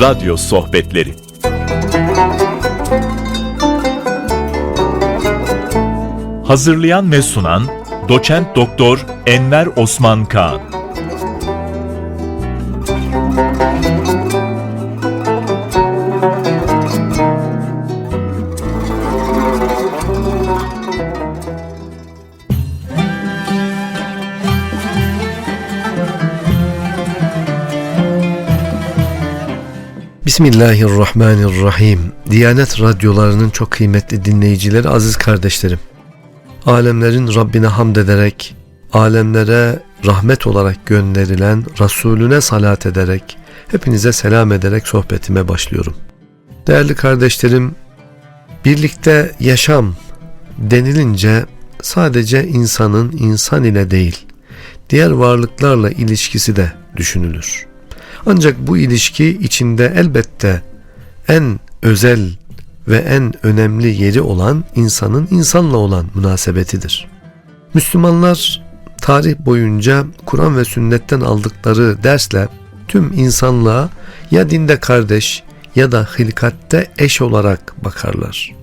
Radyo Sohbetleri Hazırlayan ve sunan Doçent Doktor Enver Osman Kaan Bismillahirrahmanirrahim. Diyanet radyolarının çok kıymetli dinleyicileri, aziz kardeşlerim. Alemlerin Rabbine hamd ederek, alemlere rahmet olarak gönderilen Resulüne salat ederek, hepinize selam ederek sohbetime başlıyorum. Değerli kardeşlerim, birlikte yaşam denilince sadece insanın insan ile değil, diğer varlıklarla ilişkisi de düşünülür. Ancak bu ilişki içinde elbette en özel ve en önemli yeri olan insanın insanla olan münasebetidir. Müslümanlar tarih boyunca Kur'an ve sünnetten aldıkları dersle tüm insanlığa ya dinde kardeş ya da hilkatte eş olarak bakarlar.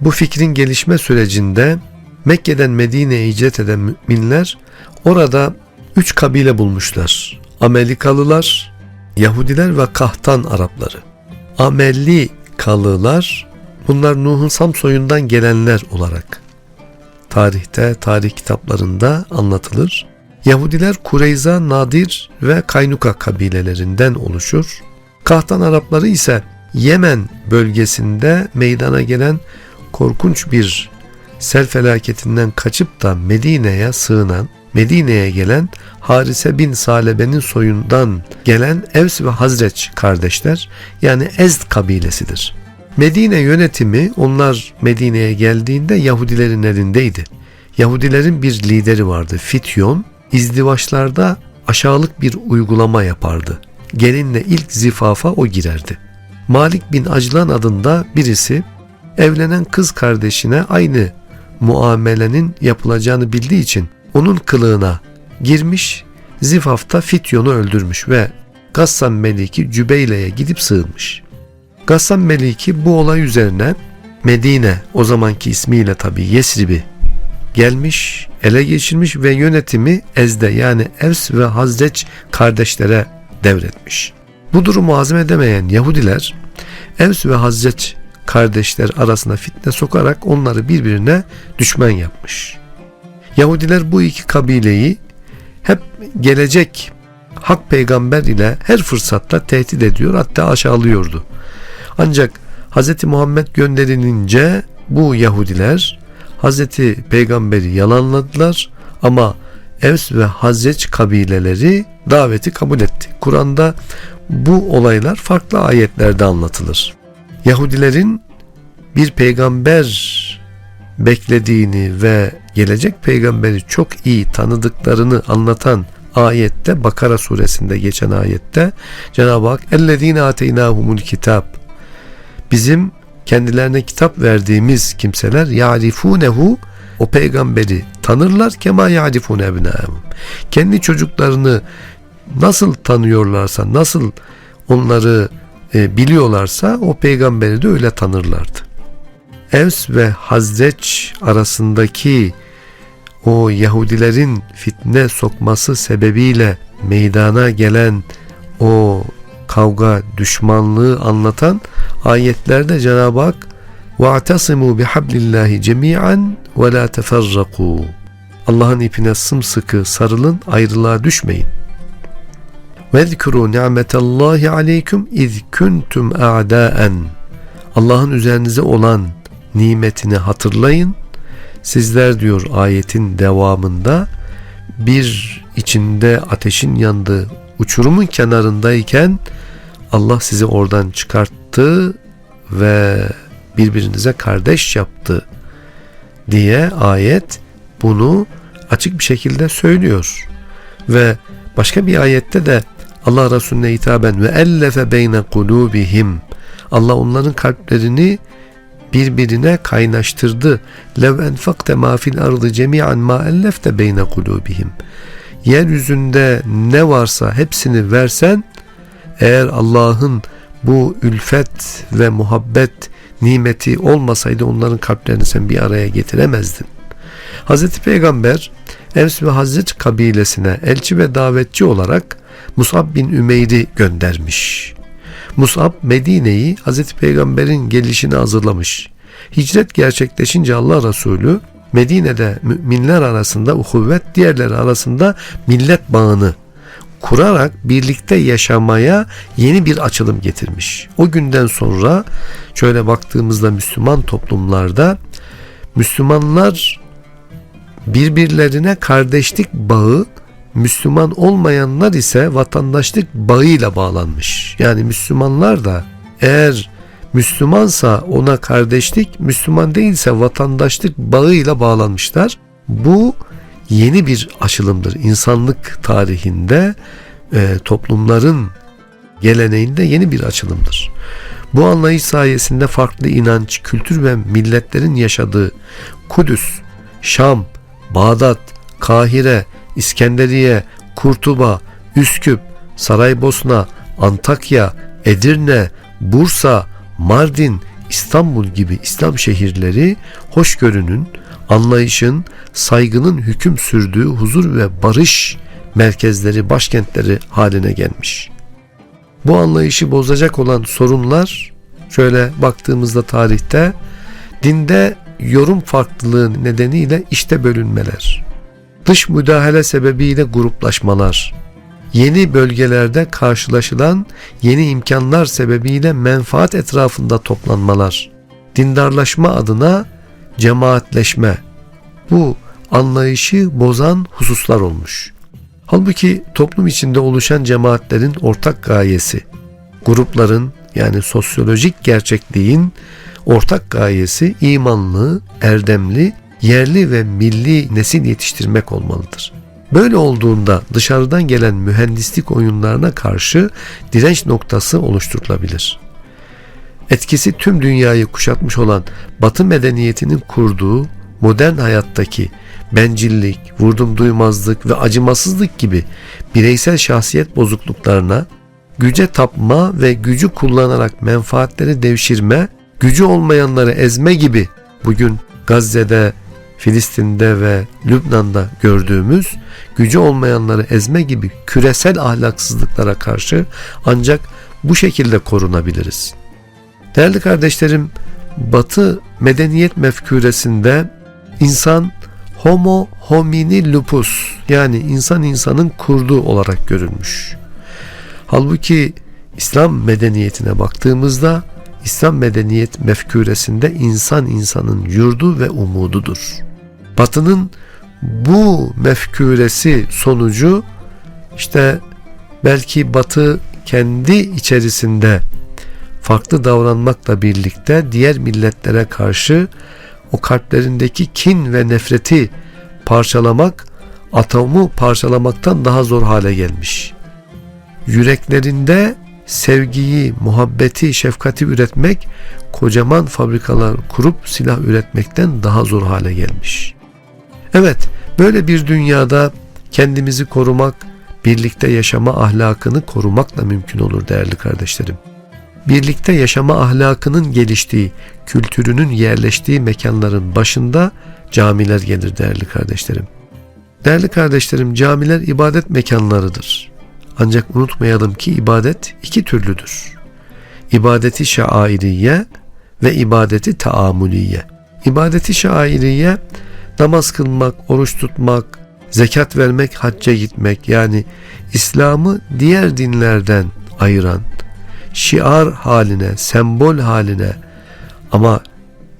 Bu fikrin gelişme sürecinde Mekke'den Medine'ye hicret eden müminler orada üç kabile bulmuşlar. Amerikalılar, Yahudiler ve Kahtan Arapları. Amelli kalılar bunlar Nuh'un Sam soyundan gelenler olarak tarihte, tarih kitaplarında anlatılır. Yahudiler Kureyza, Nadir ve Kaynuka kabilelerinden oluşur. Kahtan Arapları ise Yemen bölgesinde meydana gelen korkunç bir sel felaketinden kaçıp da Medine'ye sığınan, Medine'ye gelen Harise bin Salebe'nin soyundan gelen Evs ve Hazreç kardeşler yani Ezd kabilesidir. Medine yönetimi onlar Medine'ye geldiğinde Yahudilerin elindeydi. Yahudilerin bir lideri vardı Fityon. İzdivaçlarda aşağılık bir uygulama yapardı. Gelinle ilk zifafa o girerdi. Malik bin Aclan adında birisi evlenen kız kardeşine aynı muamelenin yapılacağını bildiği için onun kılığına girmiş, zifafta Fityon'u öldürmüş ve Gassan Meliki Cübeyle'ye gidip sığınmış. Gassan Meliki bu olay üzerine Medine o zamanki ismiyle tabi Yesrib'i gelmiş, ele geçirmiş ve yönetimi Ezde yani Evs ve Hazreç kardeşlere devretmiş. Bu durumu hazmedemeyen Yahudiler Evs ve Hazreç kardeşler arasına fitne sokarak onları birbirine düşman yapmış. Yahudiler bu iki kabileyi hep gelecek hak peygamber ile her fırsatta tehdit ediyor hatta aşağılıyordu. Ancak Hz. Muhammed gönderilince bu Yahudiler Hz. Peygamberi yalanladılar ama Evs ve Hazreç kabileleri daveti kabul etti. Kur'an'da bu olaylar farklı ayetlerde anlatılır. Yahudilerin bir peygamber beklediğini ve gelecek peygamberi çok iyi tanıdıklarını anlatan ayette Bakara suresinde geçen ayette Cenab-ı Hak ellezine ateynahumul kitap bizim kendilerine kitap verdiğimiz kimseler yarifunehu o peygamberi tanırlar kema yarifune ebnâhum. Kendi çocuklarını nasıl tanıyorlarsa nasıl onları e, biliyorlarsa o peygamberi de öyle tanırlardı. Evs ve Hazreç arasındaki o Yahudilerin fitne sokması sebebiyle meydana gelen o kavga, düşmanlığı anlatan ayetlerde Cenab-ı Hak وَاَعْتَصِمُوا بِحَبْلِ اللّٰهِ جَمِيعًا وَلَا تَفَرَّقُوا Allah'ın ipine sımsıkı sarılın, ayrılığa düşmeyin. وَذْكُرُوا نِعْمَةَ اللّٰهِ عَلَيْكُمْ اِذْ كُنْتُمْ اَعْدَاءً Allah'ın üzerinize olan nimetini hatırlayın. Sizler diyor ayetin devamında bir içinde ateşin yandığı uçurumun kenarındayken Allah sizi oradan çıkarttı ve birbirinize kardeş yaptı diye ayet bunu açık bir şekilde söylüyor. Ve başka bir ayette de Allah Resulüne hitaben ve ellefe beyne kulubihim Allah onların kalplerini birbirine kaynaştırdı. Lev enfakte ma fil ardı cemi'an ma ellefte beyne kulubihim. yeryüzünde ne varsa hepsini versen eğer Allah'ın bu ülfet ve muhabbet nimeti olmasaydı onların kalplerini sen bir araya getiremezdin. Hazreti Peygamber Evs ve Hazret kabilesine elçi ve davetçi olarak Musab bin Ümeyr'i göndermiş. Musab Medine'yi Hazreti Peygamber'in gelişini hazırlamış. Hicret gerçekleşince Allah Resulü Medine'de müminler arasında uhuvvet, diğerleri arasında millet bağını kurarak birlikte yaşamaya yeni bir açılım getirmiş. O günden sonra şöyle baktığımızda Müslüman toplumlarda Müslümanlar birbirlerine kardeşlik bağı, Müslüman olmayanlar ise vatandaşlık bağıyla bağlanmış. Yani Müslümanlar da eğer Müslümansa ona kardeşlik, Müslüman değilse vatandaşlık bağıyla bağlanmışlar. Bu yeni bir açılımdır. İnsanlık tarihinde e, toplumların geleneğinde yeni bir açılımdır. Bu anlayış sayesinde farklı inanç, kültür ve milletlerin yaşadığı Kudüs, Şam, Bağdat, Kahire, İskenderiye, Kurtuba, Üsküp, Saraybosna, Antakya, Edirne, Bursa, Mardin, İstanbul gibi İslam şehirleri hoşgörünün, anlayışın, saygının hüküm sürdüğü huzur ve barış merkezleri, başkentleri haline gelmiş. Bu anlayışı bozacak olan sorunlar şöyle baktığımızda tarihte dinde yorum farklılığı nedeniyle işte bölünmeler, dış müdahale sebebiyle gruplaşmalar, yeni bölgelerde karşılaşılan yeni imkanlar sebebiyle menfaat etrafında toplanmalar, dindarlaşma adına cemaatleşme bu anlayışı bozan hususlar olmuş. Halbuki toplum içinde oluşan cemaatlerin ortak gayesi, grupların yani sosyolojik gerçekliğin ortak gayesi imanlı, erdemli, yerli ve milli nesil yetiştirmek olmalıdır. Böyle olduğunda dışarıdan gelen mühendislik oyunlarına karşı direnç noktası oluşturulabilir. Etkisi tüm dünyayı kuşatmış olan Batı medeniyetinin kurduğu modern hayattaki bencillik, vurdum duymazlık ve acımasızlık gibi bireysel şahsiyet bozukluklarına güce tapma ve gücü kullanarak menfaatleri devşirme, gücü olmayanları ezme gibi bugün Gazze'de, Filistin'de ve Lübnan'da gördüğümüz gücü olmayanları ezme gibi küresel ahlaksızlıklara karşı ancak bu şekilde korunabiliriz. Değerli kardeşlerim, Batı medeniyet mefküresinde insan homo homini lupus yani insan insanın kurdu olarak görülmüş. Halbuki İslam medeniyetine baktığımızda İslam medeniyet mefküresinde insan insanın yurdu ve umududur. Batının bu mefküresi sonucu işte belki Batı kendi içerisinde farklı davranmakla birlikte diğer milletlere karşı o kalplerindeki kin ve nefreti parçalamak atomu parçalamaktan daha zor hale gelmiş. Yüreklerinde sevgiyi, muhabbeti, şefkati üretmek kocaman fabrikalar kurup silah üretmekten daha zor hale gelmiş. Evet, böyle bir dünyada kendimizi korumak, birlikte yaşama ahlakını korumakla mümkün olur değerli kardeşlerim. Birlikte yaşama ahlakının geliştiği, kültürünün yerleştiği mekanların başında camiler gelir değerli kardeşlerim. Değerli kardeşlerim, camiler ibadet mekanlarıdır. Ancak unutmayalım ki ibadet iki türlüdür. İbadeti şairiye ve ibadeti taamuliye. İbadeti şairiye namaz kılmak, oruç tutmak, zekat vermek, hacca gitmek yani İslam'ı diğer dinlerden ayıran, şiar haline, sembol haline ama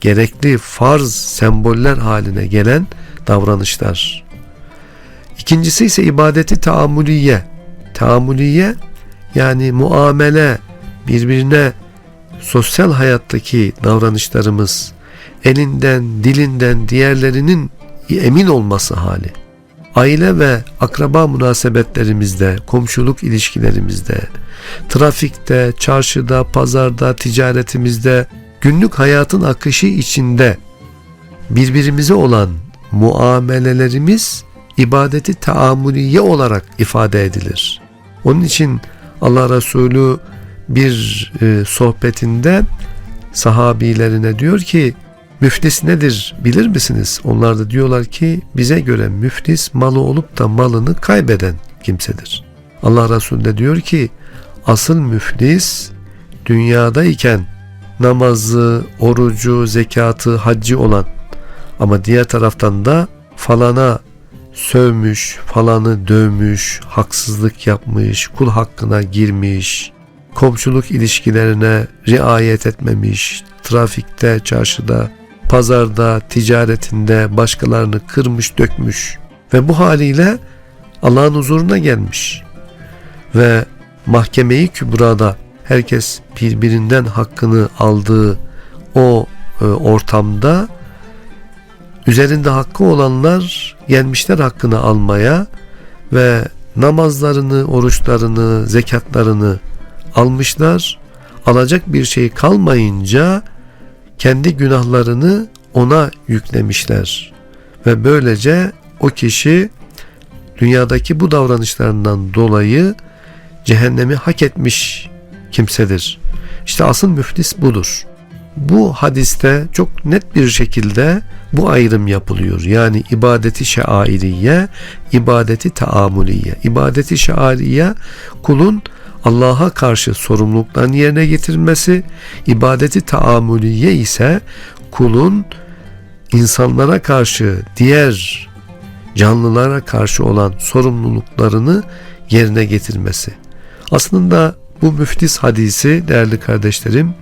gerekli farz semboller haline gelen davranışlar. İkincisi ise ibadeti taamuliye. Taamuliye yani muamele, birbirine sosyal hayattaki davranışlarımız, elinden, dilinden diğerlerinin emin olması hali. Aile ve akraba münasebetlerimizde, komşuluk ilişkilerimizde, trafikte, çarşıda, pazarda, ticaretimizde, günlük hayatın akışı içinde birbirimize olan muamelelerimiz ibadeti taamuliye olarak ifade edilir. Onun için Allah Resulü bir e, sohbetinde sahabilerine diyor ki müflis nedir bilir misiniz? Onlar da diyorlar ki bize göre müflis malı olup da malını kaybeden kimsedir. Allah Resulü de diyor ki asıl müflis dünyadayken namazı, orucu, zekatı, haccı olan ama diğer taraftan da falana sövmüş, falanı dövmüş, haksızlık yapmış, kul hakkına girmiş, komşuluk ilişkilerine riayet etmemiş, trafikte, çarşıda, pazarda, ticaretinde başkalarını kırmış, dökmüş ve bu haliyle Allah'ın huzuruna gelmiş ve mahkemeyi kübrada herkes birbirinden hakkını aldığı o e, ortamda üzerinde hakkı olanlar gelmişler hakkını almaya ve namazlarını, oruçlarını, zekatlarını almışlar. Alacak bir şey kalmayınca kendi günahlarını ona yüklemişler. Ve böylece o kişi dünyadaki bu davranışlarından dolayı cehennemi hak etmiş kimsedir. İşte asıl müflis budur. Bu hadiste çok net bir şekilde bu ayrım yapılıyor. Yani ibadeti şairiye, ibadeti taamuliye. İbadeti şairiye kulun Allah'a karşı sorumluluklarını yerine getirmesi, ibadeti taamuliye ise kulun insanlara karşı, diğer canlılara karşı olan sorumluluklarını yerine getirmesi. Aslında bu müftis hadisi değerli kardeşlerim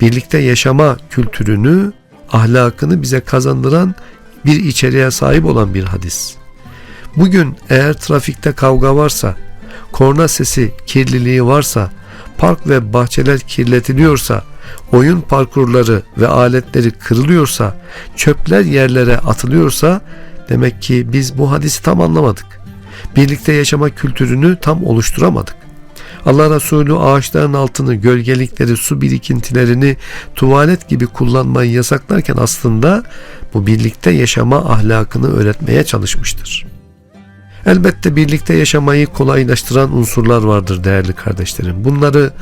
birlikte yaşama kültürünü, ahlakını bize kazandıran bir içeriğe sahip olan bir hadis. Bugün eğer trafikte kavga varsa, korna sesi kirliliği varsa, park ve bahçeler kirletiliyorsa, oyun parkurları ve aletleri kırılıyorsa, çöpler yerlere atılıyorsa demek ki biz bu hadisi tam anlamadık. Birlikte yaşama kültürünü tam oluşturamadık. Allah Resulü ağaçların altını, gölgelikleri, su birikintilerini tuvalet gibi kullanmayı yasaklarken aslında bu birlikte yaşama ahlakını öğretmeye çalışmıştır. Elbette birlikte yaşamayı kolaylaştıran unsurlar vardır değerli kardeşlerim. Bunları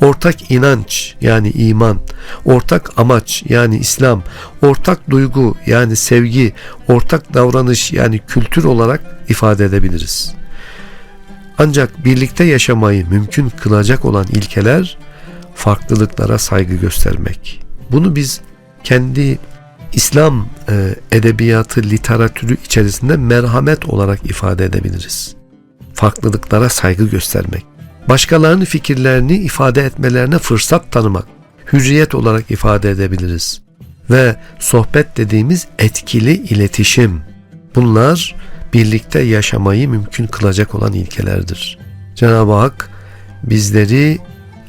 ortak inanç yani iman, ortak amaç yani İslam, ortak duygu yani sevgi, ortak davranış yani kültür olarak ifade edebiliriz. Ancak birlikte yaşamayı mümkün kılacak olan ilkeler farklılıklara saygı göstermek. Bunu biz kendi İslam e, edebiyatı, literatürü içerisinde merhamet olarak ifade edebiliriz. Farklılıklara saygı göstermek. Başkalarının fikirlerini ifade etmelerine fırsat tanımak. Hürriyet olarak ifade edebiliriz. Ve sohbet dediğimiz etkili iletişim. Bunlar birlikte yaşamayı mümkün kılacak olan ilkelerdir. Cenab-ı Hak bizleri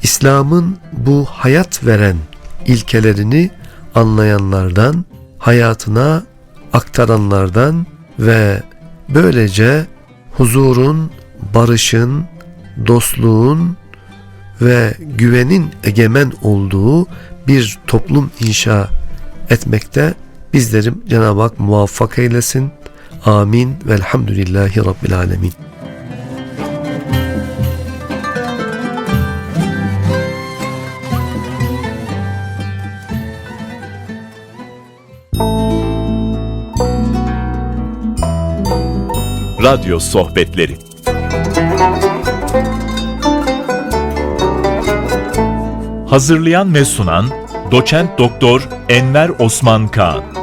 İslam'ın bu hayat veren ilkelerini anlayanlardan, hayatına aktaranlardan ve böylece huzurun, barışın, dostluğun ve güvenin egemen olduğu bir toplum inşa etmekte bizlerim Cenab-ı Hak muvaffak eylesin. Amin. Velhamdülillahi Rabbil Alemin. Radyo Sohbetleri. Hazırlayan ve sunan Doçent Doktor Enver Osman Kaan